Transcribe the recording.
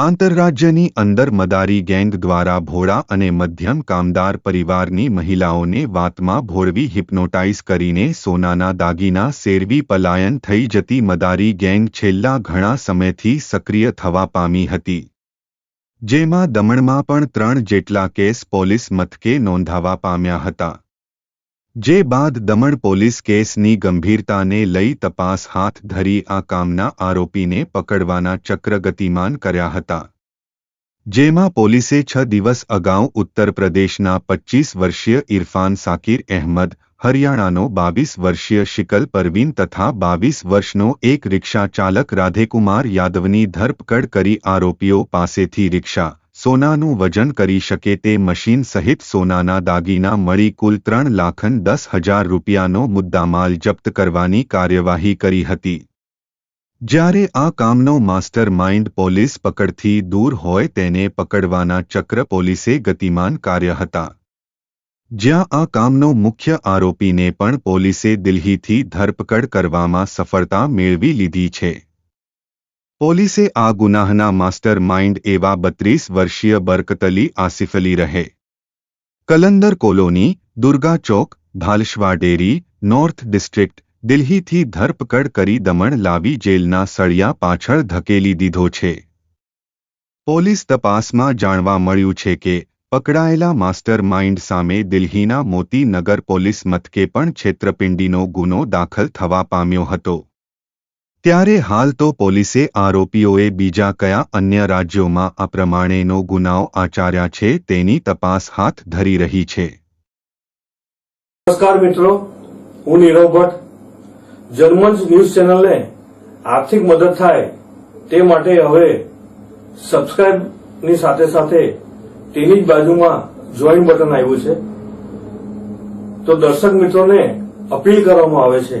આંતરરાજ્યની અંદર મદારી ગેંગ દ્વારા ભોળા અને મધ્યમ કામદાર પરિવારની મહિલાઓને વાતમાં ભોળવી હિપ્નોટાઇઝ કરીને સોનાના દાગીના સેરવી પલાયન થઈ જતી મદારી ગેંગ છેલ્લા ઘણા સમયથી સક્રિય થવા પામી હતી. જેમાં દમણમાં પણ ત્રણ જેટલા કેસ પોલીસ મથકે નોંધાવા પામ્યા હતા. જે બાદ દમણ પોલીસ કેસની ગંભીરતાને લઈ તપાસ હાથ ધરી આ કામના આરોપીને પકડવાના ચક્ર ગતિમાન કર્યા હતા. જેમાં પોલીસે છ દિવસ અગાઉ ઉત્તર પ્રદેશના પચ્ચીસ વર્ષીય ઇરફાન સાકિર અહેમદ, હરિયાણાનો બાવીસ વર્ષીય શિકલ પરવીન તથા બાવીસ વર્ષનો એક રિક્ષા ચાલક રાધેકુમાર યાદવની ધરપકડ કરી આરોપીઓ પાસેથી રિક્ષા સોનાનું વજન કરી શકે તે મશીન સહિત સોનાના દાગીના મળી કુલ ત્રણ લાખન દસ હજાર રૂપિયાનો મુદ્દામાલ જપ્ત કરવાની કાર્યવાહી કરી હતી. જ્યારે આ કામનો માસ્ટર માઇન્ડ પોલીસ પકડથી દૂર હોય તેને પકડવાના ચક્ર પોલીસે ગતિમાન કાર્ય હતા. જ્યાં આ કામનો મુખ્ય આરોપીને પણ પોલીસે દિલ્હીથી ધરપકડ કરવામાં સફળતા મેળવી લીધી છે. પોલીસે આ ગુનાહના માસ્ટર માઇન્ડ એવા બત્રીસ વર્ષીય બરકતલી આસિફલી રહે. કલંદર કોલોની, દુર્ગા ચોક, ભાલશવા ડેરી, નોર્થ ડિસ્ટ્રિક્ટ, દિલ્હીથી ધરપકડ કરી દમણ લાવી જેલના સળિયા પાછળ ધકેલી દીધો છે. પોલીસ તપાસમાં જાણવા મળ્યું છે કે, પકડાયેલા માસ્ટર માઇન્ડ સામે દિલ્હીના મોતીનગર પોલીસ મથકે પણ છેતરપિંડીનો ગુનો દાખલ થવા પામ્યો હતો. ત્યારે હાલ તો પોલીસે આરોપીઓએ બીજા કયા અન્ય રાજ્યોમાં આ પ્રમાણેનો ગુનાઓ આચાર્યા છે તેની તપાસ હાથ ધરી રહી છે. નમસ્કાર મિત્રો, હું નીરવ ભટ્ટ. જર્મન ન્યૂઝ ચેનલને આર્થિક મદદ થાય તે માટે હવે સબસ્ક્રાઇબની સાથે સાથે તેની જ બાજુમાં જોઈન બટન આવ્યું છે. તો દર્શક મિત્રોને અપીલ કરવામાં આવે છે